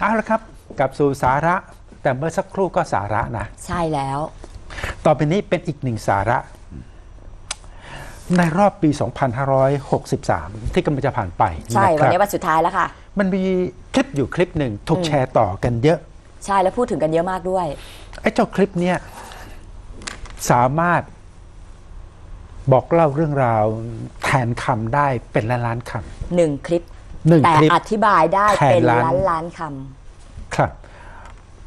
เอาละครับกลับสู่สาระ แต่เมื่อสักครู่ก็สาระนะ ใช่แล้ว ต่อไปนี้เป็นอีกหนึ่งสาระ ในรอบปี 2563 ที่กำลังจะผ่านไปใช่ะควันรับนี้วันสุดท้ายแล้วค่ะ มันมีคลิปอยู่คลิปหนึ่งถูกแชร์ต่อกันเยอะ ใช่แล้วพูดถึงกันเยอะมากด้วย ไอ้เจ้าคลิปเนี้ยสามารถบอกเล่าเรื่องราวแทนคำได้เป็นล้านล้านๆคหนึ่งคลิปำ หนึ่งแต่คลิปอธิบายได้แทนเป็นล้าน ล้านล้านคครับ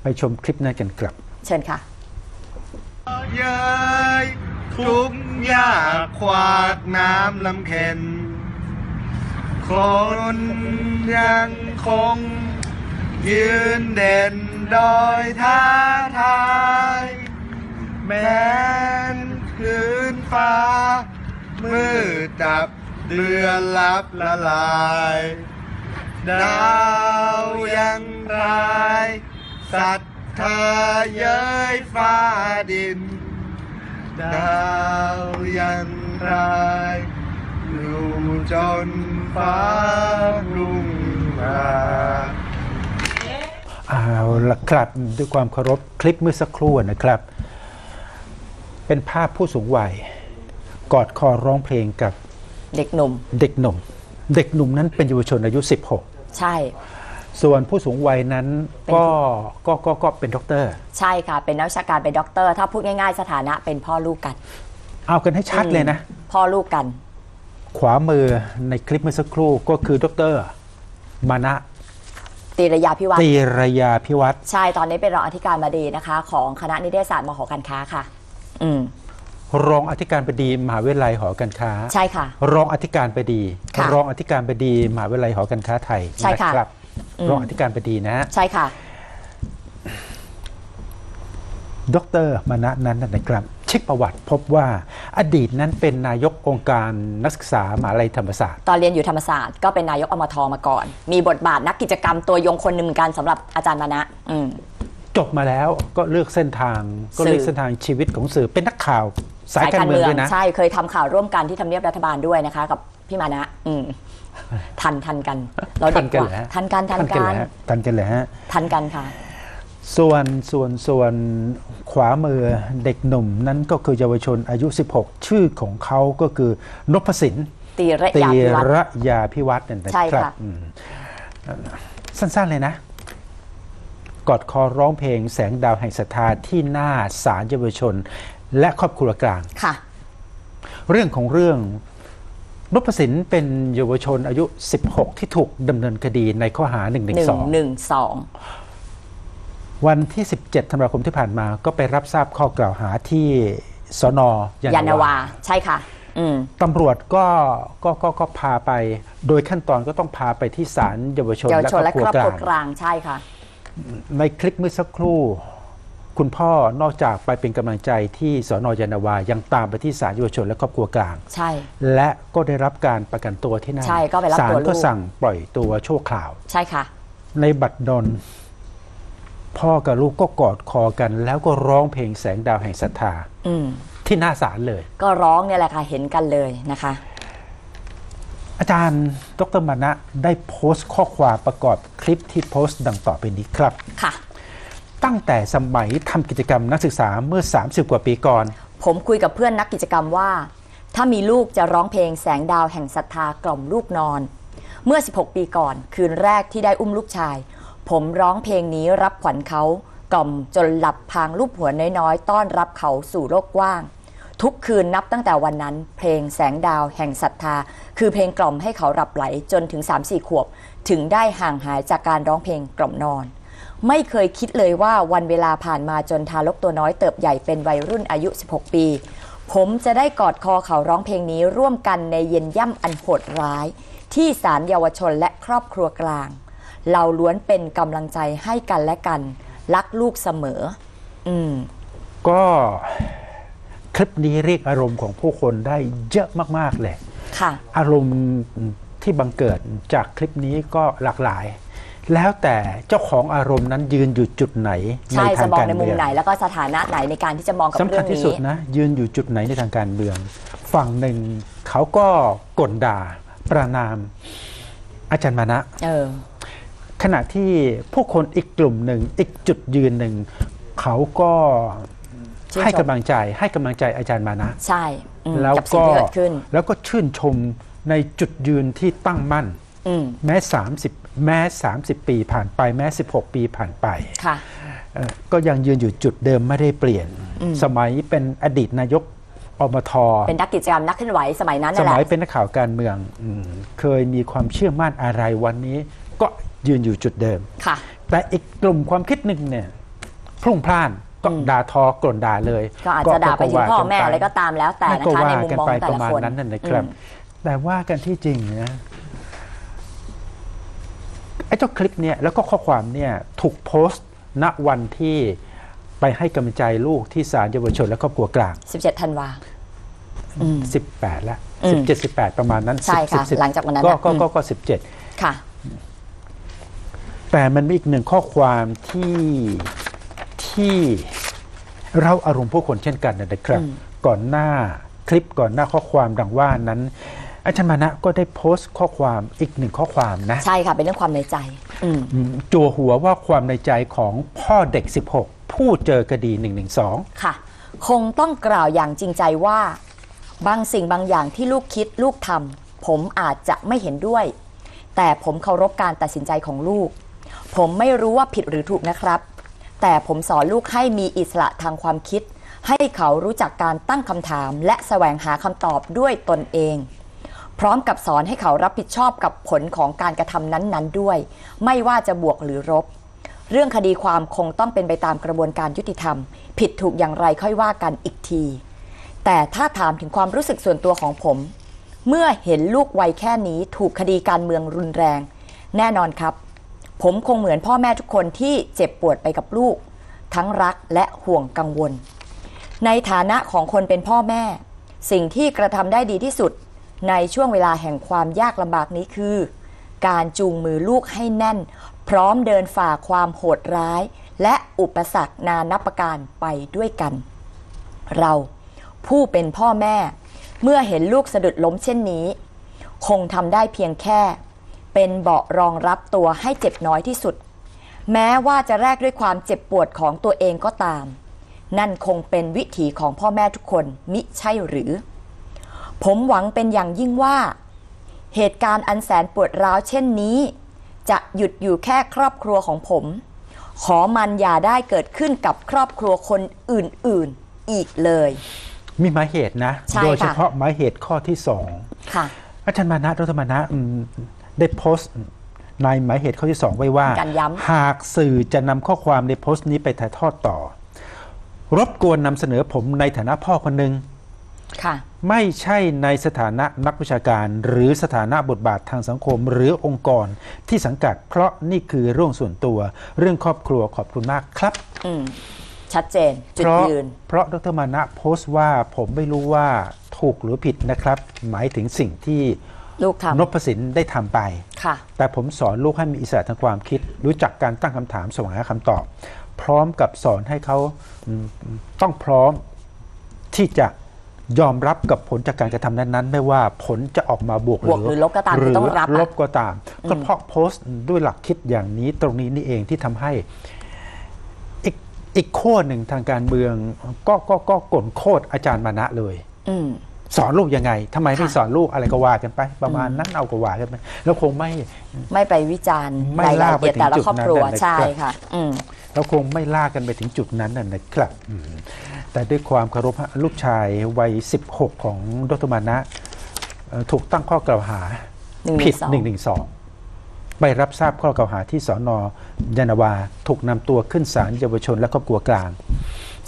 ไปชมคลิปนั้นกันครับำเชิญค่ะ เย้ยทุกข์ยากขวากน้ำลำเค็น คนยังคง ยืนเด่นดอยท้าทาย แม้นคืนฟ้า มืดจับเดือนลับละลาย ดาวยังรายศรัทธาเย้ยฟ้าดิน ดาวยังรายอยู่จนฟ้ารุ่งมาเอาละครับด้วยความเคารพคลิปเมื่อสักครู่นะครับ เป็นภาพผู้สูงวัย กอดคอร้องเพลงกับเด็กหนุ่ม เด็กหนุ่ม เด็กหนุ่มนั้นเป็นเยาวชนอายุ ใช่16ส่วนผู้สูงวัยนั้นเป็นก็ก็ก็ก็เป็นด็อกเตอร์ ใช่ค่ะ เป็นนักวิชาการเป็นด็อกเตอร์ถ้าพูดง่ายๆ สถานะเป็นพ่อลูกกัน เอากันให้ชัดเลยนะ พ่อลูกกัน ขวามือในคลิปเมื่อสักครู่ก็คือดรมานะตีรยาพิวัตรตีรยาพิวัตรใช่ตอนนี้เป็นรองอธิการบดีนะคะ ของคณะนิเทศศาสตร์มหอการค้าค่ะ อืม รองอธิการบดีมหาวิทยาลัยหอการค้า ใช่ค่ะ รองอธิการบดีค่ะ รองอธิการบดีมหาวิทยาลัยหอการค้าไทยใช่ค่ะ นะครับอืมรองอธิการบดีนะใช่ค่ะ ดรมานะนั้นนะครับเช็คประวัติพบว่าอดีตนั้นเป็นนายกองค์การนักศึกษามหาวิทยาลัยธรรมศาสตร์ ตอนเรียนอยู่ธรรมศาสตร์ก็เป็นนายกอมทมาก่อน มีบทบาทนักกิจกรรมตัวยงคนหนึ่งเหมือนกันสำหรับอาจารย์มานะ อืม จบมาแล้วก็เลือกเส้นทางก็เลือกสื่อ เส้นทางชีวิตของสื่อเป็นนักข่าว สายการเมืองด้วยนะ ใช่เคยทำข่าวร่วมกันที่ทำเนียบรัฐบาลด้วยนะคะ กับพี่มานะอืมทันทันกัน เราเด็กกว่าเหรอฮะทันกันทันทันกันกัเหรนอฮะทันกันเลยฮะทันกันค่ะ ส่วนส่วนส่วนขวามือเด็กหนุ่มนั้นก็คือเยาวชนอายุ 16 ชื่อของเขาก็คือนพสินตีระตียาพิวัตรระยาพิวัตรนั่นนะใช่ครัค่ะบอืมสั้นๆเลยนะ กอดคอร้องเพลงแสงดาวแห่งศรัทธาที่หน้าศาลเยาวชน และครอบครัวกลางค่ะ เรื่องของเรื่องนพสินเป็นเยาวชนอายุ 16 ที่ถูกดำเนินคดีในข้อหาหนึ่ง112หนึ่งสองวันที่ 17ธันวาคมที่ผ่านมาก็ไปรับทราบข้อกล่าวหาที่สนยายานาวา ใช่ค่ะอืมตำรวจก็ก็ก็ก็พาไป โดยขั้นตอนก็ต้องพาไปที่ศาลเยาวชนเยาวและชนและครอบคครรัอวบกครัวลางกลางใช่ค่ะ ในคลิปเมื่อสักครู่ คุณพ่อนอกจากไปเป็นกำลังใจที่สนยานาวายังตามไปที่ศาลเยาวชนและครอบครัวกลาง ใช่ และก็ได้รับการประกันตัวที่นั่นใช่ก็ไปรับศาลตัวลูกก็สั่งปล่อยตัวชั่วคราว ใช่ค่ะ ในบัตรดลพ่อกับลูกก็กอดคอกัน แล้วก็ร้องเพลงแสงดาวแห่งศรัทธาอืม ที่หน้าศาลเลย ก็ร้องเนี่ยแหละค่ะเห็นกันเลยนะคะ อาจารย์ดรมานะได้โพสต์ข้อความประกอบคลิปที่โพสต์ดังต่อไปนี้ครับ ค่ะ ตั้งแต่สมัยทำกิจกรรมนักศึกษาเมื่อ 30 กว่าปีก่อน ผมคุยกับเพื่อนนักกิจกรรมว่า ถ้ามีลูกจะร้องเพลงแสงดาวแห่งศรัทธากล่อมลูกนอน เมื่อ 16 ปีก่อน คืนแรกที่ได้อุ้มลูกชาย ผมร้องเพลงนี้รับขวัญเขากล่อมจนหลับพางลูกหัวน้อยๆ ต้อนรับเขาสู่โลกกว้าง ทุกคืนนับตั้งแต่วันนั้น เพลงแสงดาวแห่งศรัทธา คือเพลงกล่อมให้เขาหลับไหลจนถึง 3-4 ขวบ ถึงได้ห่างหายจากการร้องเพลงกล่อมนอน ไม่เคยคิดเลยว่าวันเวลาผ่านมาจนทารกตัวน้อยเติบใหญ่เป็นวัยรุ่นอายุ 16 ปี ผมจะได้กอดคอเขาร้องเพลงนี้ร่วมกันในเย็นย่ำอันโหดร้าย ที่ศาลเยาวชนและครอบครัวกลาง เราล้วนเป็นกำลังใจให้กันและกัน รักลูกเสมอ อืม ก็คลิปนี้เรียกอารมณ์ของผู้คนได้เยอะมาก ๆ เลย ค่ะ อารมณ์ที่บังเกิดจากคลิปนี้ก็หลากหลาย แล้วแต่เจ้าของอารมณ์นั้นยืนอยู่จุดไหนในใช่ทาจะงมองการในมุเมืมองไหน แล้วก็สถานะไหนในการที่จะมองกับสำเรื่คัอญงที่สุดนี้นะยืนอยู่จุดไหนในทางการเมือง ฝั่งหนึ่งเขาก็กลด่าประนามอาจารย์มานะเออขณะที่ผู้คนอีกกลุ่มหนึ่งอีกจุดยืนหนึ่งเขาก็ชื่นชมให้กำลังใจให้กำลังใจอาจารย์มานะ ใช่อืมแล้วกับสิ่งก็ที่เกิดขึ้นแล้วก็ชื่นชมในจุดยืนที่ตั้งมั่นอืมแม้ 30 แม้ 30 ปีผ่านไปแม้ 16 ปีผ่านไป ค่ะเอ่อก็ยังยืนอยู่จุดเดิมไม่ได้เปลี่ยน สมัยเป็นอดีตนายกอบทเป็นนักกิจกรรมนักเคลื่อนไหวสมัยนั้นสนั่นแหมัละยเป็นนักข่าวการเมืองอมเคยมีความเชื่อมั่นอะไรวันนี้ ก็ยืนอยู่จุดเดิมค่ะ แต่อีกกลุ่มความคิดหนึ่งเนี่ยพรุ่งพล่านก็อืมด่าทอกล่นด่าเลย ก็อาจจะด่าไปถึงพ่อแม่อะไรก็ตามแล้วแต่นั่นนะก็คะว่าในมุมกันมองไปแต่ประละมาณคนนั้นนั่นนะครับอืมแต่ว่ากันที่จริงนะไอ้เจ้าคลิปเนี่ยแล้วก็ข้อความเนี่ยถูกโพสต์ณวันที่ไปให้กำลังใจลูกที่ศาลเยาวชนและครอบครัวกลาง 17ธันวา อืม 18แล้วอืม17 18 ประมาณนั้นใช่ค่ะ10 10หลังจากวันนั้นก็น่ะก็อืม ก็ก็17 ค่ะ แต่มันมีอีกหนึ่งข้อความที่ที่เราอารมณ์ผู้คนเช่นกันนะครับอืมก่อนหน้าคลิปก่อนหน้าข้อความดังว่านั้น อาจารย์มานะก็ได้โพสต์ข้อความอีกหนึ่งข้อความนะ ใช่ค่ะ เป็นเรื่องความในใจอืมอืมจัวหัวว่าความในใจของพ่อเด็ก 16 ผู้เจอคดี 112 ค่ะ คงต้องกล่าวอย่างจริงใจว่า บางสิ่งบางอย่างที่ลูกคิดลูกทำผมอาจจะไม่เห็นด้วย แต่ผมเคารพการตัดสินใจของลูก ผมไม่รู้ว่าผิดหรือถูกนะครับ แต่ผมสอนลูกให้มีอิสระทางความคิด ให้เขารู้จักการตั้งคำถาม และแสวงหาคำตอบด้วยตนเอง พร้อมกับสอนให้เขารับผิดชอบกับผลของการกระทำนั้นๆด้วย ไม่ว่าจะบวกหรือลบเรื่องคดีความคงต้องเป็นไปตามกระบวนการยุติธรรม ผิดถูกอย่างไรค่อยว่ากันอีกที แต่ถ้าถามถึงความรู้สึกส่วนตัวของผม เมื่อเห็นลูกวัยแค่นี้ถูกคดีการเมืองรุนแรง แน่นอนครับ ผมคงเหมือนพ่อแม่ทุกคนที่เจ็บปวดไปกับลูก ทั้งรักและห่วงกังวล ในฐานะของคนเป็นพ่อแม่ สิ่งที่กระทำได้ดีที่สุด ในช่วงเวลาแห่งความยากลำบากนี้คือ การจูงมือลูกให้แน่น พร้อมเดินฝ่าความโหดร้าย และอุปสรรคนานับประการไปด้วยกัน เราผู้เป็นพ่อแม่ เมื่อเห็นลูกสะดุดล้มเช่นนี้ คงทำได้เพียงแค่ เป็นเบาะรองรับตัวให้เจ็บน้อยที่สุด แม้ว่าจะแลกด้วยความเจ็บปวดของตัวเองก็ตาม นั่นคงเป็นวิถีของพ่อแม่ทุกคนมิใช่หรือ ผมหวังเป็นอย่างยิ่งว่า เหตุการณ์อันแสนปวดร้าวเช่นนี้ จะหยุดอยู่แค่ครอบครัวของผม ขอมันอย่าได้เกิดขึ้นกับครอบครัวคนอื่นๆอีกเลย มีหมายเหตุนะ ใช่ค่ะโดยเฉพาะหมายเหตุข้อที่สองค่ะ อาจารย์มานะรัตมานะอืมได้โพสต์ในหมายเหตุข้อที่สองไว้ว่าการย้ำ หากสื่อจะนำข้อความในโพสต์นี้ไปถ่ายทอดต่อ รบกวนนำเสนอผมในฐานะพ่อคนหนึ่ง ค่ะ ไม่ใช่ในสถานะนักวิชาการ หรือสถานะบทบาททางสังคม หรือองค์กรที่สังกัดเพราะนี่คือเรื่องส่วนตัว เรื่องครอบครัวขอบคุณมากครับอืมชัดเจนจุดเพราะยืน เพราะดรมานะโพสต์ว่าผมไม่รู้ว่าถูกหรือผิดนะครับ หมายถึงสิ่งที่ลูกทนพสินได้ทำไปำค่ะ แต่ผมสอนลูกให้มีอิสระทางความคิด รู้จักการตั้งคำถามแสวงหาคำตอบ พร้อมกับสอนให้เขาอืมต้องพร้อมที่จะ ยอมรับกับผลจากการกระทำนั้นๆ ไม่ว่าผลจะออกมาบวกบวกหรือลบก็ตามคือต้องรับอะลบก็ตามก็เพราะโพสต์ด้วยหลักคิดอย่างนี้ตรงนี้นี่เองที่ทำให้อีกอีกขั้วหนึ่งทางการเมือง ก็ก็ก็กลโคตรอาจารย์มานะเลย อืมสอนลูกยังไงทำไมไม่ค่ะสอนลูกอะไรก็ว่ากันไป ประมาณนั้นเอาก็ว่ากันไปแล้วคงไม่ไม่ไปวิจารณ์ไม่รายลากละไปเอียดถึงแต่ละจุดครอบครัวนั้นน่ะใช่นะครับค่ะอืมเราคงไม่ลากกันไปถึงจุดนั้นน่ะนะครับอืม แต่ด้วยความเคารพฮะลูกชายวัย 16 ของดรมานะเอ่อถูกตั้งข้อกล่าวหา112ผิด 112 ไปรับทราบข้อกล่าวหาที่สอนอยานาวา ถูกนำตัวขึ้นศาลเยาวชนและครอบครัวกลาง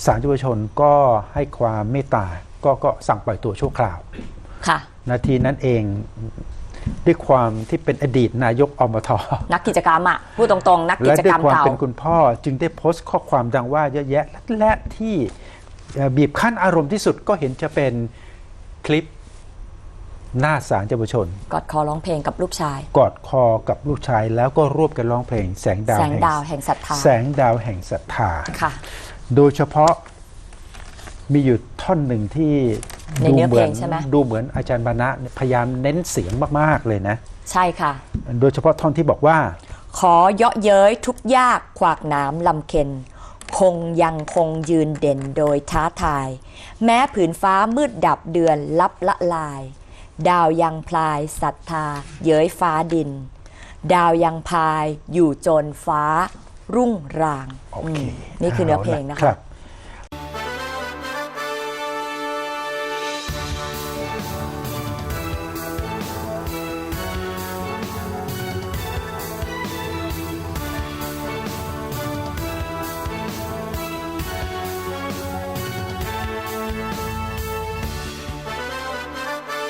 ศาลเยาวชนก็ให้ความเมตตาก็ก็สั่งปล่อยตัวชั่วคราวค่ะนาทีนั้นเองด้วยความที่เป็นอดีตนายกอมทนักกิจกรรมอะพูดตรงๆ นักกิและจด้กวรยรมความเก่าเป็นคุณพ่อจึงได้โพสต์ข้อความดังว่าเยอะแยะและที่เอ่อ บีบคั้นอารมณ์ที่สุดก็เห็นจะเป็นคลิปหน้าศาลเยาวชน กอดคอร้องเพลงกับลูกชาย กอดคอกับลูกชาย แล้วก็ร่วมกันร้องเพลง แสงดาวแสงแห่งดาวแห่งศรัทธาแสงดาวแห่งศรัทธาค่ะ โดยเฉพาะมีอยู่ท่อนหนึ่งที่ในเนื้อเพลงใช่ไหมดูเหมือนอาจารย์บานะพยายามเน้นเสียงมากๆเลยนะ ใช่ค่ะ โดยเฉพาะท่อนที่บอกว่า ขอเยาะเย้ยทุกยากขวากหนามลำเค็นค งยังคงยืนเด่นโดยท้าทาย แม้ผืนฟ้ามืดดับเดือนลับละลาย ดาวยังพลายศรัทธา เย้ยฟ้าดิน ดาวยังพายอยู่จนฟ้ารุ่งราง โอเคมนี่คือเนื้อเพลงนะครัคะ บ